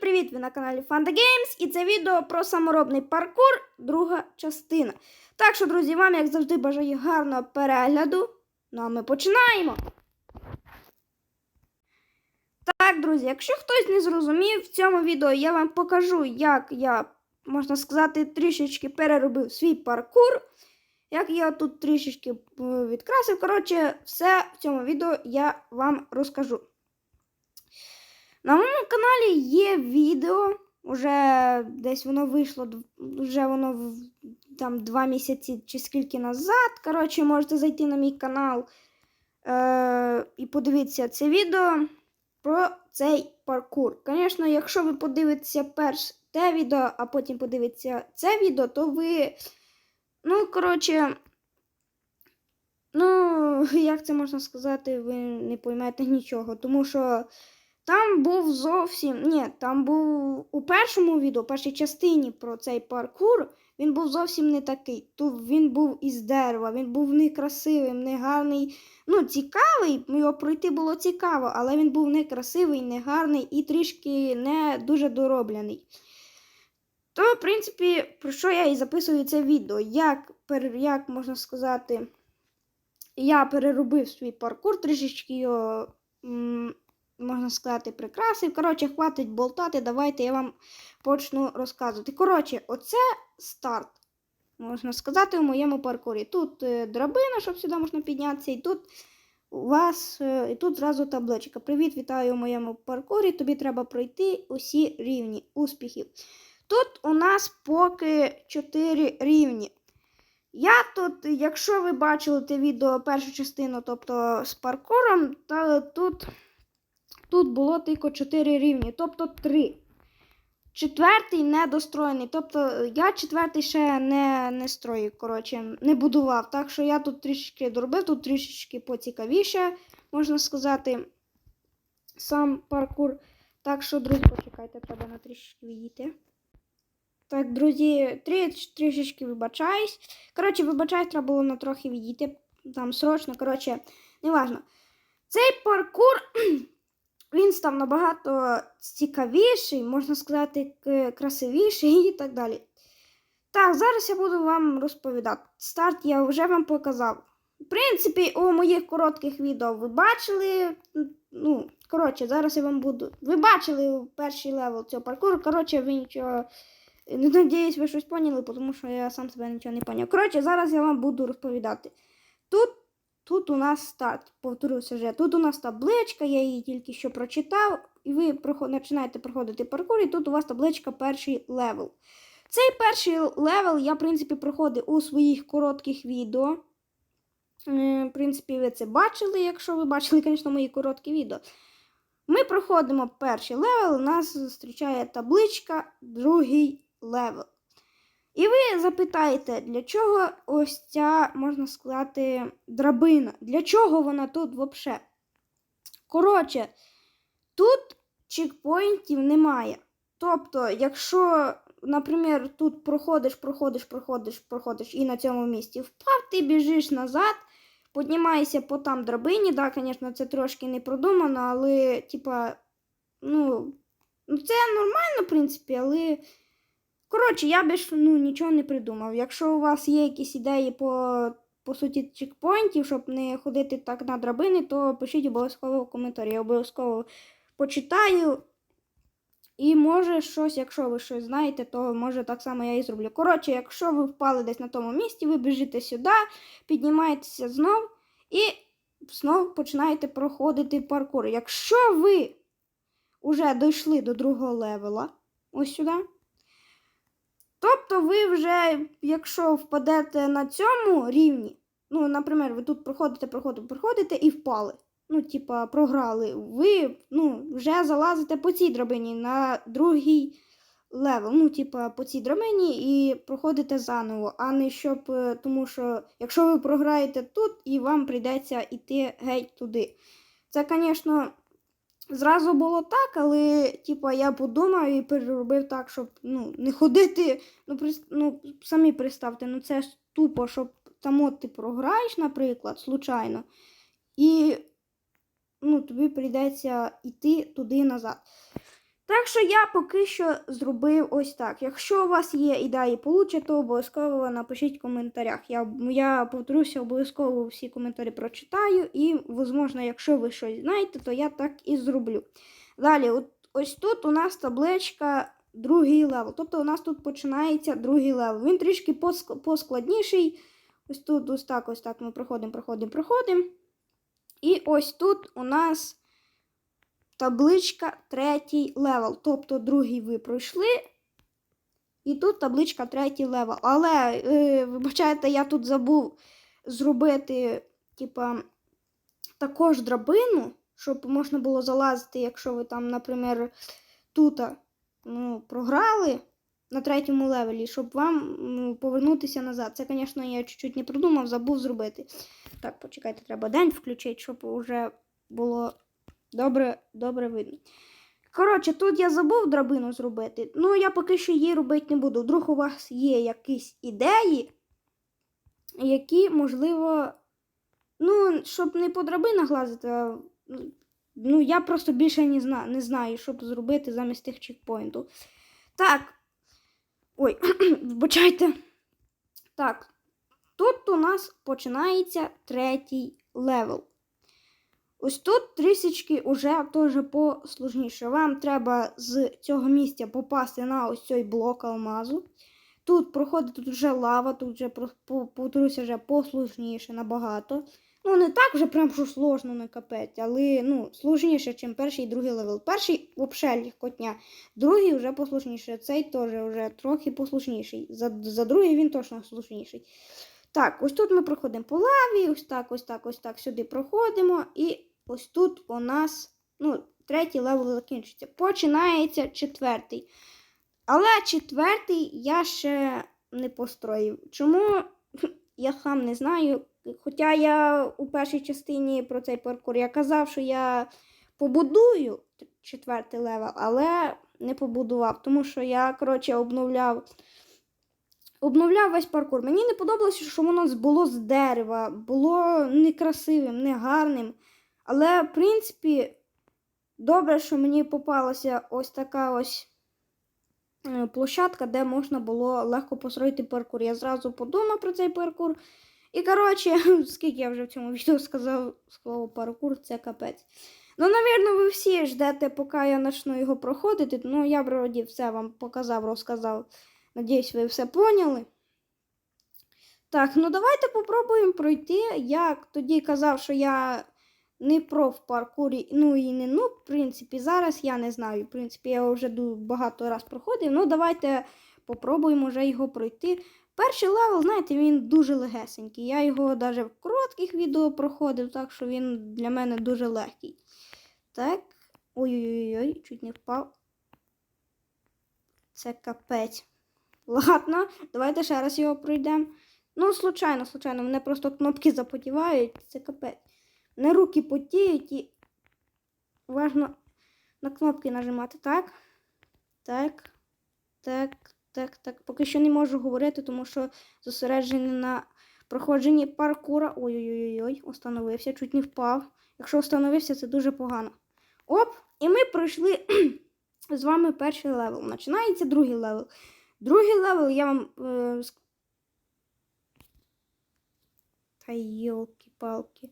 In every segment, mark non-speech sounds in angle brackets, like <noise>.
привіт! Ви на каналі Funda Games і це відео про саморобний паркур, друга частина. Так що, друзі, вам, як завжди, бажаю гарного перегляду. Ну а ми починаємо. Так, друзі, якщо хтось не зрозумів, в цьому відео я вам покажу, як я, можна сказати, трішечки переробив свій паркур. Як я тут трішечки е, відкрасив. Коротше, все в цьому відео я вам розкажу. На моєму каналі є відео, уже десь воно вийшло, вже воно там два місяці чи скільки назад. Коротше, можете зайти на мій канал е- і подивитися це відео про цей паркур. Звісно, якщо ви подивитеся перш те відео, а потім подивитеся це відео, то ви. Ну, коротше. Ну, <laughs> як це можна сказати, ви не поймете нічого, тому що. Там був зовсім. Ні, там був у першому відео, першій частині про цей паркур, він був зовсім не такий. Тут він був із дерева, він був не красивим, не гарний. Ну, цікавий, його пройти було цікаво, але він був не красивий, не гарний і трішки не дуже дороблений. То, в принципі, про що я і записую це відео? Як, як можна сказати, я переробив свій паркур, трішечки його. Можна сказати, прикрасив. Коротше, хватить болтати, давайте я вам почну розказувати. Коротше, оце старт, можна сказати, у моєму паркурі. Тут е, драбина, щоб сюди можна піднятися, і тут у вас, е, і тут зразу табличка. Привіт, вітаю у моєму паркурі. Тобі треба пройти усі рівні успіхів. Тут у нас поки 4 рівні. Я тут, якщо ви бачили те відео першу частину, тобто з паркуром, то тут Тут було тільки 4 рівні, тобто 3. Четвертий недостроєний. Тобто я четвертий ще не, не строїв, коротше, не будував. Так що я тут трішечки доробив, тут трішечки поцікавіше, можна сказати, сам паркур. Так що, друзі, почекайте, треба на трішечки відійти. Так, друзі, трі, трішечки вибачаюсь. Коротше, вибачаюсь, треба було на трохи відійти. Там срочно, коротше, неважно. Цей паркур він став набагато цікавіший, можна сказати, красивіший <laughs> і так далі. Так, зараз я буду вам розповідати. Старт я вже вам показав. В принципі, у моїх коротких відео ви бачили. Ну, коротше, зараз я вам буду. Ви бачили перший левел цього паркуру. Коротше, ви нічого. Не надіюсь, ви щось поняли, тому що я сам себе нічого не поняв. Коротше, зараз я вам буду розповідати. Тут Тут у нас старт, повторюся вже, тут у нас табличка, я її тільки що прочитав, і ви починаєте проходити паркур, і тут у вас табличка перший левел. Цей перший левел я, в принципі, проходив у своїх коротких відео. Е, В принципі, ви це бачили, якщо ви бачили, звісно, мої короткі відео. Ми проходимо перший левел, нас зустрічає табличка другий левел. І ви запитаєте, для чого ось ця, можна сказати, драбина? Для чого вона тут взагалі? Коротше, тут чекпоінтів немає. Тобто, якщо, наприклад, тут проходиш, проходиш, проходиш, проходиш і на цьому місці впав, ти біжиш назад, піднімаєшся по там драбині. Да, звісно, це трошки не продумано, але, типа, ну, ну, це нормально, в принципі, але. Коротше, я більш ну, нічого не придумав. Якщо у вас є якісь ідеї по, по суті чекпоінтів, щоб не ходити так на драбини, то пишіть обов'язково в коментарі. Я обов'язково почитаю. І може щось, якщо ви щось знаєте, то може так само я і зроблю. Коротше, якщо ви впали десь на тому місці, ви біжите сюди, піднімаєтеся знов і знов починаєте проходити паркур. Якщо ви вже дійшли до другого левела, ось сюди. Тобто ви вже, якщо впадете на цьому рівні, ну, наприклад, ви тут проходите, проходите, проходите і впали. Ну, типа, програли, ви ну, вже залазите по цій драбині на другий левел. Ну, типа, по цій драбині і проходите заново, а не щоб, е, тому що якщо ви програєте тут, і вам прийдеться йти геть туди. Це, звісно, зразу було так, але типа, я подумав і переробив так, щоб ну, не ходити. Ну, при, ну, самі представте, ну це ж тупо, щоб там от ти програєш, наприклад, случайно, і ну, тобі прийдеться йти туди назад. Так що я поки що зробив ось так. Якщо у вас є ідеї получше, то обов'язково напишіть в коментарях. Я, я повторюся, обов'язково всі коментарі прочитаю, і, можливо, якщо ви щось знаєте, то я так і зроблю. Далі, от, ось тут у нас табличка другий левел. Тобто у нас тут починається другий левел. Він трішки поск- поскладніший. Ось тут, ось так, ось так ми проходимо, проходимо, проходимо. І ось тут у нас табличка третій левел. Тобто другий ви пройшли. І тут табличка третій левел. Але, е, вибачайте, я тут забув зробити, типа, також драбину, щоб можна було залазити, якщо ви там, наприклад, тут ну, програли на третьому левелі, щоб вам ну, повернутися назад. Це, звісно, я чуть-чуть не придумав, забув зробити. Так, почекайте, треба день включити, щоб вже було добре, добре видно. Коротше, тут я забув драбину зробити. Ну, я поки що її робити не буду. Вдруг у вас є якісь ідеї, які, можливо, ну, щоб не по драбинах лазити, а ну, я просто більше не знаю, не знаю, що зробити замість тих чекпоінтів. Так. Ой, <clears throat> вибачайте. Так. Тут у нас починається третій левел. Ось тут трішечки уже теж посложніше. Вам треба з цього місця попасти на ось цей блок алмазу. Тут проходить тут вже лава, тут вже повторюся, вже посложніше набагато. Ну, не так вже прям що сложно не капець, але ну, сложніше, ніж перший і другий левел. Перший взагалі легкотня, другий вже посложніше. Цей теж вже трохи послушніший. За, за другий він точно слушніший. Так, ось тут ми проходимо по лаві, ось так, ось так, ось так сюди проходимо. І ось тут у нас ну, третій левел закінчиться. Починається четвертий. Але четвертий я ще не построїв. Чому? <laughs> Я сам не знаю. Хоча я у першій частині про цей паркур я казав, що я побудую четвертий левел, але не побудував, тому що я, коротше, обновляв. Обновляв весь паркур. Мені не подобалося, що воно було з дерева, було некрасивим, негарним. Але, в принципі, добре, що мені попалася ось така ось е, площадка, де можна було легко построїти паркур. Я зразу подумав про цей паркур. І, коротше, <laughs> скільки я вже в цьому <laughs> відео сказав слово паркур, це капець. Ну, навірно, ви всі ждете, поки я почну його проходити. Ну, я вроді все вам показав, розказав. Надіюсь, ви все поняли. Так, ну давайте попробуємо пройти. Я тоді казав, що я не про в паркурі, ну і не ну, в принципі, зараз я не знаю. В принципі, я вже багато раз проходив. Ну, давайте попробуємо вже його пройти. Перший левел, знаєте, він дуже легесенький. Я його навіть в коротких відео проходив, так що він для мене дуже легкий. Так. Ой-ой-ой, чуть не впав. Це капець. Ладно, давайте ще раз його пройдемо. Ну, случайно, случайно, мене просто кнопки запотівають, це капець. Мене руки потіють і важно на кнопки нажимати. Так. Так. Так, так, так. Поки що не можу говорити, тому що зосереджений на проходженні паркура. Ой-ой-ой, остановився, чуть не впав. Якщо остановився, це дуже погано. Оп! І ми пройшли <clears throat> з вами перший левел. Починається другий левел. Другий левел я вам. Е, Та йолки-палки.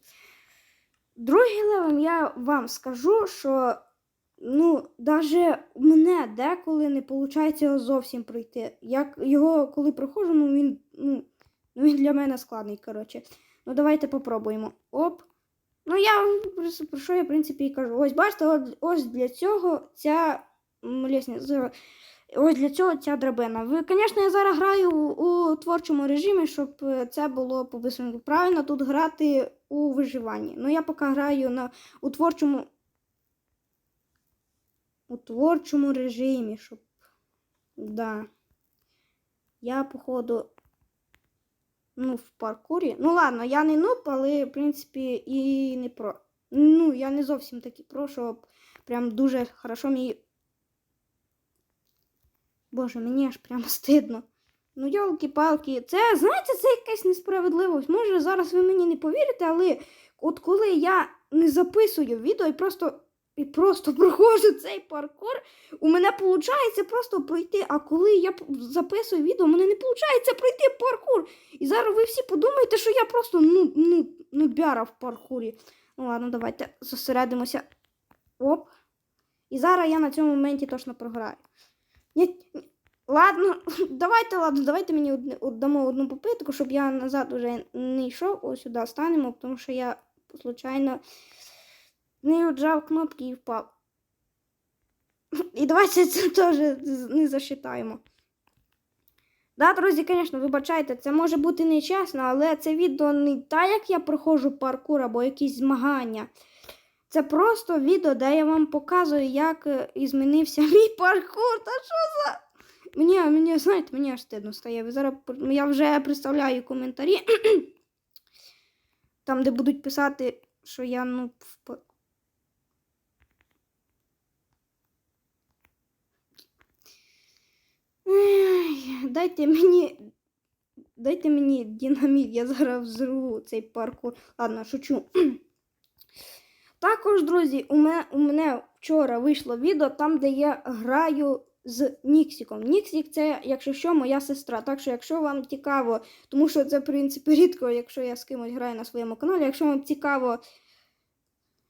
Другий левел я вам скажу, що ну, навіть мене деколи не виходить зовсім пройти. Як його коли проходжу, ну він ну, він для мене складний. коротше. Ну, давайте попробуємо. Оп. Ну, я про що я, в принципі, і кажу. Ось бачите, ось для цього ця лісниця. Ось для цього ця драбина. Ви, звісно, я зараз граю у, творчому режимі, щоб це було побисленько. Правильно тут грати у виживанні. Ну, я поки граю на, у творчому у творчому режимі, щоб. Да. Я, походу, ну, в паркурі. Ну, ладно, я не нуб, але, в принципі, і не про. Ну, я не зовсім такий про, щоб прям дуже хорошо мій Боже, мені аж прямо стидно. Ну, йолки-палки, це, знаєте, це якась несправедливість. Може, зараз ви мені не повірите, але от коли я не записую відео і просто і просто <laughs> проходжу цей паркур, у мене виходить просто пройти. А коли я записую відео, у мене не виходить пройти паркур. І зараз ви всі подумаєте, що я просто ну, ну, ну бяра в паркурі. Ну ладно, давайте зосередимося. Оп. І зараз я на цьому моменті точно програю. Ні. Ладно, <laughs> давайте, ладно, давайте мені одне, дамо одну попитку, щоб я назад уже не йшов. Ось сюди станемо, тому що я случайно не віджав кнопки і впав. <laughs> І давайте це теж не засчитаємо. Да, друзі, звісно, вибачайте, це може бути нечесно, але це відео не так, як я проходжу паркур або якісь змагання. Це просто відео, де я вам показую, як е, змінився <laughs> мій паркур. Та що за. Мені, мені, знаєте, мені аж стидно стає. Зараз я вже представляю коментарі. <clears throat> Там, де будуть писати, що я ну. в Дайте мені. Дайте мені динаміт, я зараз взорву цей паркур. Ладно, шучу. <clears throat> Також, друзі, у мене, у мене вчора вийшло відео там, де я граю з Ніксіком. Ніксік це, якщо що, моя сестра. Так що, якщо вам цікаво, тому що це, в принципі, <laughs> рідко, якщо я з кимось граю на своєму каналі, якщо вам цікаво.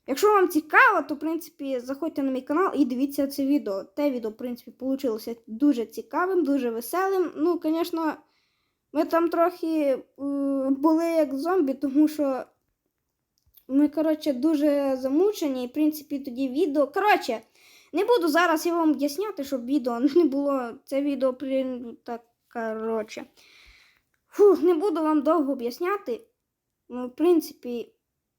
Якщо вам цікаво, то в принципі заходьте на мій канал і дивіться це відео. Те відео, в принципі, вийшло дуже цікавим, дуже веселим. Ну, звісно, ми там трохи е, були як зомбі, тому що ми, коротше, дуже замучені, і, в принципі, тоді відео. Коротше, не буду зараз я вам об'ясняти, щоб відео <laughs> не було. Це відео так, коротше. Фух, не буду вам довго об'ясняти. Ну, в принципі,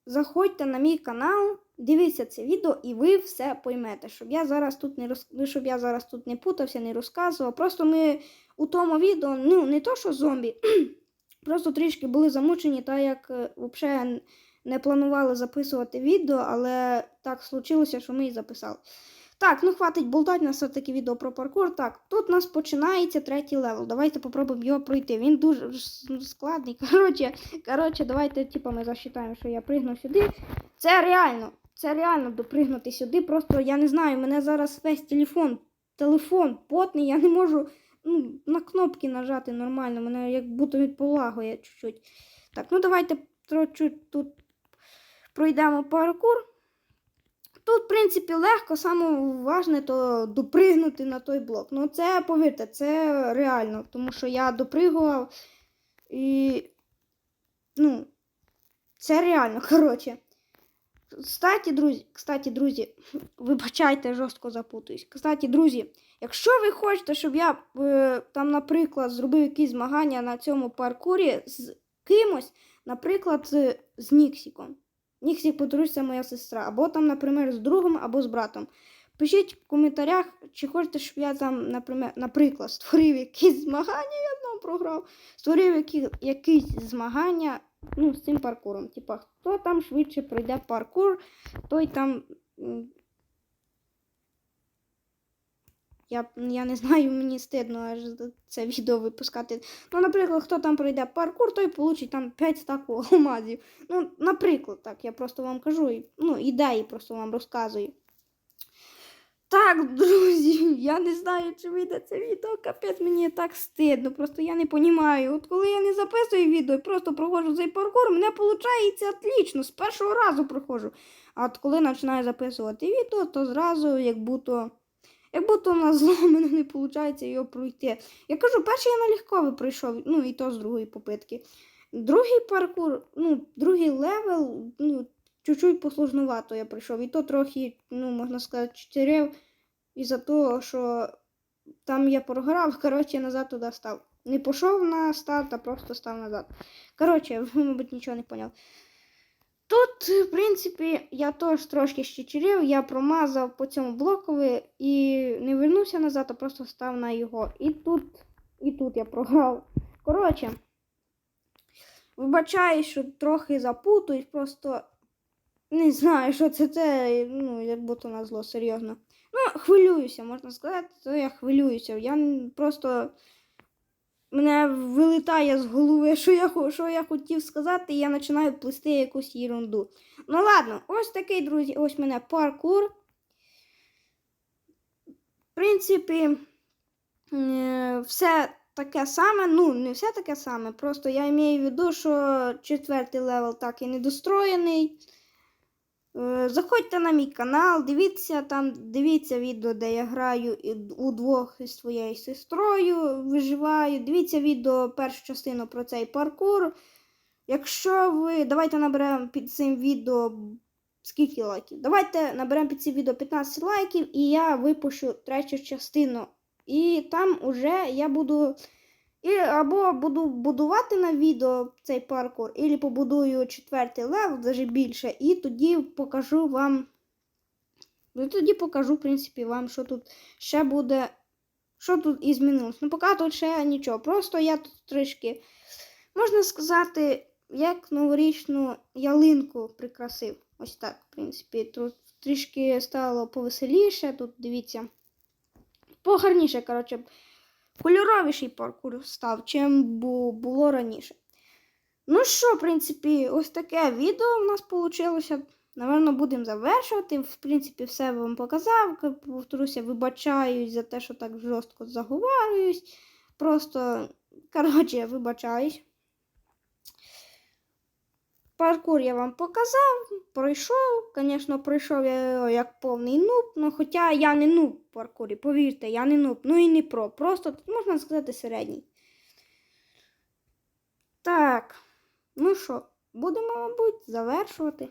заходьте на мій канал, дивіться це відео, і ви все поймете. Щоб я зараз тут не роз... щоб я зараз тут не путався, не розказував. Просто ми у тому відео, ну, не то, що зомбі, <clears throat> просто трішки були замучені, так як е, взагалі не планували записувати відео, але так случилося, що ми і записали. Так, ну хватить болтати, у нас все-таки відео про паркур. Так, тут у нас починається третій левел. Давайте попробуємо його пройти. Він дуже складний. <laughs> Коротше, коротше, давайте типу, ми засчитаємо, що я пригну сюди. Це реально, це реально допригнути сюди. Просто я не знаю, мене зараз весь телефон, телефон потний, я не можу ну, на кнопки нажати нормально. Мене як будто від полагує чуть-чуть. Так, ну давайте трохи тут пройдемо паркур. Тут, в принципі, легко, саме важне то допригнути на той блок. Ну, це, повірте, це реально, тому що я допригував і. Ну, це реально, <laughs> коротше. Кстати, друзі, кстати, друзі, вибачайте, жорстко запутуюсь. Кстати, друзі, якщо ви хочете, щоб я е, там, наприклад, зробив якісь змагання на цьому паркурі з кимось, наприклад, з, з Ніксіком. Ніксік подружця моя сестра, або там, наприклад, з другом, або з братом. Пишіть в коментарях, чи хочете, щоб я там, наприклад, створив якісь змагання, я там програв, створив які, якісь змагання ну, з цим паркуром. Типа, хто там швидше пройде паркур, той там. Я, я не знаю, мені стидно аж це відео випускати. Ну, наприклад, хто там пройде паркур, той получить там 5 стаків алмазів. Ну, наприклад, так, я просто вам кажу, ну, ідеї просто вам розказую. Так, друзі, я не знаю, чи вийде це відео. Капець, мені так стидно. Просто я не розумію. От коли я не записую відео і просто проходжу цей паркур, мене виходить отлично, з першого разу проходжу. А от коли починаю записувати відео, то зразу як будто. Як будто на зло мене не виходить його пройти. Я кажу, перший я налегково пройшов, ну і то з другої попитки. Другий паркур, ну, другий левел, ну, чуть-чуть посложнувато я пройшов. І то трохи, ну, можна сказати, чотирив із-за того, що там я програв, <laughs> коротше, назад туди став. Не пішов на старт, а просто став назад. Коротше, <laughs> мабуть, нічого не поняв. Тут, в принципі, я теж трошки щечерів, я промазав по цьому блокові і не вернувся назад, а просто став на його. І тут, і тут я програв. Коротше, вибачаю, що трохи запутуюсь, просто не знаю, що це це, ну, як будто на зло, серйозно. Ну, хвилююся, можна сказати, то я хвилююся. Я просто мене вилітає з голови, що я що я хотів сказати, і я починаю плести якусь ерунду. Ну, ладно, ось такий, друзі, ось мене паркур. В принципі, е, все таке саме, ну, не все таке саме, просто я маю в виду, що четвертий левел так і недостроєний. Е, Заходьте на мій канал, дивіться там, дивіться відео, де я граю удвох із своєю сестрою, виживаю. Дивіться відео першу частину про цей паркур. Якщо ви. Давайте наберемо під цим відео скільки лайків? Давайте наберемо під цим відео 15 лайків, і я випущу третю частину. І там уже я буду. І або буду будувати на відео цей паркур, або побудую четвертий левел, навіть більше, і тоді покажу вам. Ну, тоді покажу, в принципі, вам, що тут ще буде. Що тут і змінилось. Ну, поки тут ще нічого. Просто я тут трішки, можна сказати, як новорічну ялинку прикрасив. Ось так, в принципі. Тут трішки стало повеселіше. Тут дивіться. Погарніше, коротше, кольоровіший паркур став, чим було раніше. Ну що, в принципі, ось таке відео в нас вийшло. Наверно, будемо завершувати. В принципі, все вам показав. Повторюся, вибачаюсь за те, що так жорстко заговарююсь. Просто, коротше, вибачаюсь. Паркур я вам показав, пройшов. Звісно, пройшов я його як повний нуб, ну хоча я не нуб в паркурі, повірте, я не нуб, ну і не про. Просто можна сказати середній. Так, ну що, будемо, мабуть, завершувати.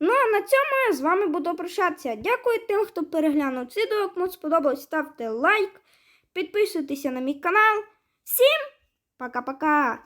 Ну, а на цьому я з вами буду прощатися. Дякую тим, хто переглянув це відео. Кому сподобалось, ставте лайк, підписуйтеся на мій канал. Всім пока-пока!